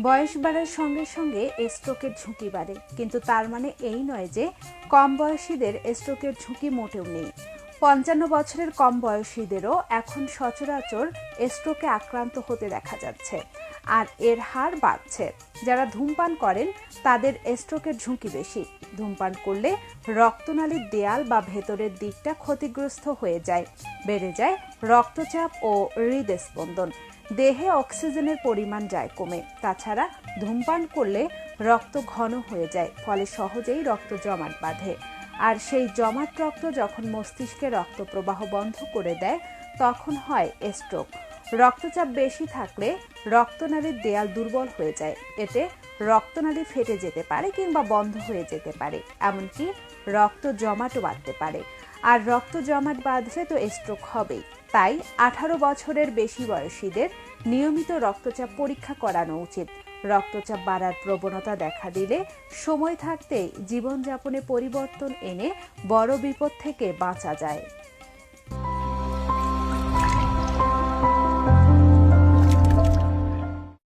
বয়স বাড়ার সঙ্গে সঙ্গে স্ট্রোকের ঝুঁকি বাড়ে। কিন্তু তার মানে এই নয় যে কম বয়সীদের স্ট্রোকের ঝুঁকি মোটেও নেই। পঞ্চান্ন বছরের কম বয়সীদেরও এখন সচরাচর স্ট্রোকে আক্রান্ত হতে দেখা যাচ্ছে। আর এর হার বাড়ছে। যারা ধূমপান করেন, তাদের স্ট্রোকের ঝুঁকি বেশি। ধূমপান করলে রক্তনালীর দেয়াল বা ভেতরের দিকটা ক্ষতিগ্রস্ত হয়ে যায়। বেড়ে যায় রক্তচাপ ও হৃদস্পন্দন। দেহে অক্সিজেনের পরিমাণ যায় কমে। তাছাড়া ধূমপান করলে রক্ত ঘন হয়ে যায়, ফলে সহজেই রক্ত জমাট বাঁধে। আর সেই জমাট রক্ত যখন মস্তিষ্কে রক্ত প্রবাহ বন্ধ করে দেয়, তখন হয় স্ট্রোক রক্তচাপ বেশি থাকলে রক্তনালীর দেয়াল দুর্বল হয়ে যায়। এতে রক্তনালী ফেটে যেতে পারে কিংবা বন্ধ হয়ে যেতে পারে। এমনকি রক্ত জমাটও বাঁধতে পারে। আর রক্ত জমাট বাঁধলে তো স্ট্রোক হবেই। তাই আঠারো বছরের বেশি বয়সীদের নিয়মিত রক্তচাপ পরীক্ষা করানো উচিত। রক্তচাপ বাড়ার প্রবণতা দেখা দিলে সময় থাকতেই জীবনযাপনে পরিবর্তন এনে বড় বিপদ থেকে বাঁচা যায়।